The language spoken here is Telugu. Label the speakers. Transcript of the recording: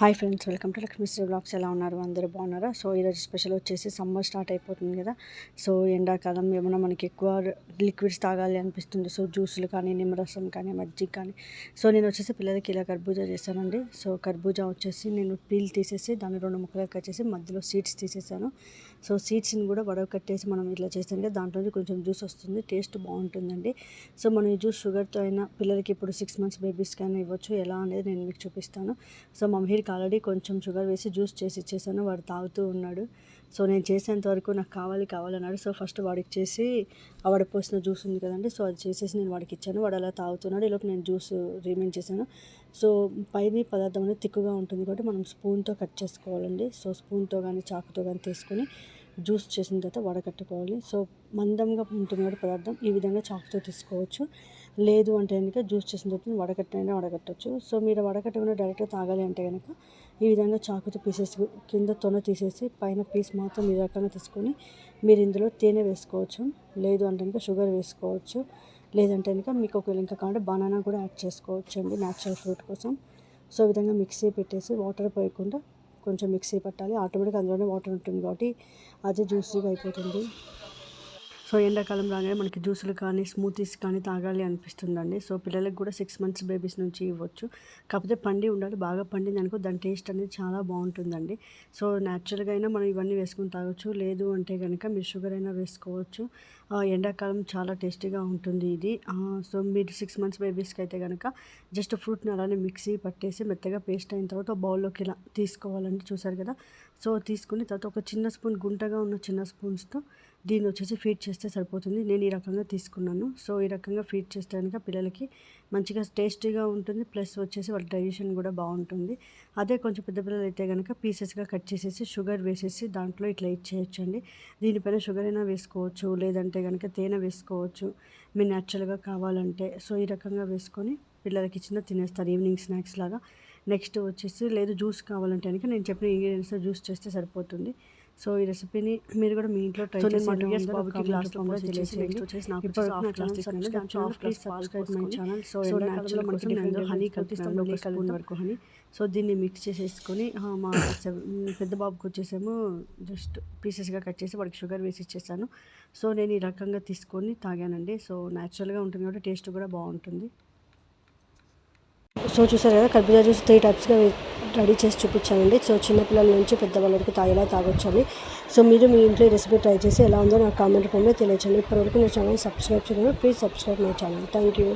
Speaker 1: Hi friends welcome to Lakshmisri blogs. ఎలా ఉన్నారు? అందరూ బాగున్నారా? సో ఈరోజు స్పెషల్ వచ్చేసి సమ్మర్ స్టార్ట్ అయిపోతుంది కదా. సో ఎండాకాలం ఏమైనా మనకి ఎక్కువ లిక్విడ్స్ తాగాలి అనిపిస్తుంది. సో జ్యూసులు కానీ నిమ్మరసం కానీ మజ్జిగ కానీ. సో నేను వచ్చేసి పిల్లలకి ఇలా కర్బూజా చేశానండి సో కర్బూజా వచ్చేసి నేను పీల్ తీసేసి దాన్ని రెండు ముక్కలు కట్ మధ్యలో సీడ్స్ తీసేసాను. సో సీడ్స్ని కూడా వడకట్టేసి మనం ఇట్లా చేస్తాం కదా దాంట్లో కొంచెం జ్యూస్ వస్తుంది. టేస్ట్ బాగుంటుందండి. సో మనం ఈ జ్యూస్ షుగర్తో అయినా పిల్లలకి ఇప్పుడు సిక్స్ మంత్స్ బేబీస్కి అయినా ఇవ్వచ్చు. ఎలా అనేది నేను మీకు చూపిస్తాను. సో మా వాడికి ఆల్రెడీ కొంచెం షుగర్ వేసి జ్యూస్ చేసి ఇచ్చేసాను వాడు తాగుతూ ఉన్నాడు. సో నేను చేసేంత వరకు నాకు కావాలి కావాలన్నాడు. సో ఫస్ట్ వాడికి చేసి వాడు పోసిన జ్యూస్ ఉంది కదండి సో అది చేసేసి నేను వాడికి ఇచ్చాను. వాడు అలా తాగుతున్నాడు. ఈలోపు నేను జ్యూస్ రిమైన్ చేశాను. సో పైన పదార్థం అనేది తిక్కుగా ఉంటుంది కాబట్టి మనం స్పూన్తో కట్ చేసుకోవాలండి. సో స్పూన్తో కానీ చాకుతో కానీ తీసుకొని జ్యూస్ చేసిన తర్వాత వడకట్టుకోవాలి. సో మందంగా ఉంటుంది కాబట్టి పదార్థం ఈ విధంగా చాకుతో తీసుకోవచ్చు. లేదు అంటే కనుక జ్యూస్ చేసిన తర్వాత వడగట్టనైనా వడగట్టచ్చు సో మీరు వడగట్టకుండా డైరెక్ట్గా తాగాలి అంటే కనుక ఈ విధంగా చాకుతో పీసెస్ కింద తొన తీసేసి పైన పీస్ మాత్రం ఈ రకంగా తీసుకొని మీరు ఇందులో తేనె వేసుకోవచ్చు. లేదు అంటే కనుక షుగర్ వేసుకోవచ్చు. లేదంటే కనుక మీకు ఒకవేళ ఇంకా కావాలంటే బనానా కూడా యాడ్ చేసుకోవచ్చు అండి న్యాచురల్ ఫ్రూట్ కోసం. సో ఈ విధంగా మిక్సీ పెట్టేసి వాటర్ పోయకుండా కొంచెం మిక్సీ పట్టాలి. ఆటోమేటిక్గా అందులోనే వాటర్ ఉంటుంది కాబట్టి అది జ్యూసీగా అయిపోతుంది. సో ఎండాకాలం రాగానే మనకి జ్యూసులు కానీ స్మూతీస్ కానీ తాగాలి అనిపిస్తుందండి. సో పిల్లలకు కూడా సిక్స్ మంత్స్ బేబీస్ నుంచి ఇవ్వచ్చు. కాకపోతే పండి ఉండాలి బాగా పండింది అనుకో దాని టేస్ట్ అనేది చాలా బాగుంటుందండి. సో న్యాచురల్గా అయినా మనం ఇవన్నీ వేసుకుని తాగొచ్చు. లేదు అంటే కనుక మీరు షుగర్ అయినా వేసుకోవచ్చు. ఎండాకాలం చాలా టేస్టీగా ఉంటుంది ఇది. సో మీరు సిక్స్ మంత్స్ బేబీస్కి అయితే కనుక జస్ట్ ఫ్రూట్ని అలానే మిక్సీ పట్టేసి మెత్తగా పేస్ట్ అయిన తర్వాత బౌల్లోకి ఇలా తీసుకోవాలండి చూసారు కదా? సో తీసుకుని తర్వాత ఒక చిన్న స్పూన్ గుంటగా ఉన్న చిన్న స్పూన్స్తో దీన్ని వచ్చేసి ఫీడ్ చేస్తే సరిపోతుంది. నేను ఈ రకంగా తీసుకున్నాను. సో ఈ రకంగా ఫీడ్ చేస్తే కనుక పిల్లలకి మంచిగా టేస్టీగా ఉంటుంది. ప్లస్ వచ్చేసి వాళ్ళ డైజెషన్ కూడా బాగుంటుంది. అదే కొంచెం పెద్ద పిల్లలు అయితే కనుక పీసెస్గా కట్ చేసేసి షుగర్ వేసేసి దాంట్లో ఇట్లా ఇచ్చేయచ్చండి దీనిపైన షుగర్ అయినా వేసుకోవచ్చు లేదంటే కనుక తేనె వేసుకోవచ్చు. మీ న్యాచురల్గా కావాలంటే. సో ఈ రకంగా వేసుకొని పిల్లలకి ఇచ్చిన తినేస్తారు. ఈవినింగ్ స్నాక్స్ లాగా. నెక్స్ట్ వచ్చేసి లేదు జ్యూస్ కావాలంటే కనుక నేను చెప్పిన ఇంగ్రీడియంట్స్ జ్యూస్ చేస్తే సరిపోతుంది. సో ఈ రెసిపీని మీరు కూడా మీ ఇంట్లో ట్రై చేసి ఇయర్స్ బాబుకి గ్లాస్ తెలియసి నెక్స్ట్ వచ్చేసి నాకు subscribe my channel so natural మనకి నేను హనీ వరకు హనీ సో దీన్ని మిక్స్ చేసేసుకొని మా పెద్ద బాబుకి వచ్చేసేమో జస్ట్ పీసెస్గా కట్ చేసి వాడికి షుగర్ వేసి ఇచ్చేసాను సో నేను ఈ రకంగా తీసుకొని తాగానండి. సో న్యాచురల్గా ఉంటుంది కాబట్టి టేస్ట్ కూడా బాగుంటుంది. సో చూసారు కదా కర్బూజా జ్యూస్ త్రీ టైప్స్గా రెడీ చేసి చూపించానండి. సో చిన్నపిల్లల నుంచి పెద్దవాళ్ళ వరకు తాగేలా తాగొచ్చండి. సో మీరు మీ ఇంట్లో రెసిపీ ట్రై చేసి ఎలా ఉందో నాకు కామెంట్ రూపంలో తెలియచండి. ఇప్పటివరకు నా ఛానల్ సబ్స్క్రైబ్ చేయలేదు please subscribe my channel. Thank you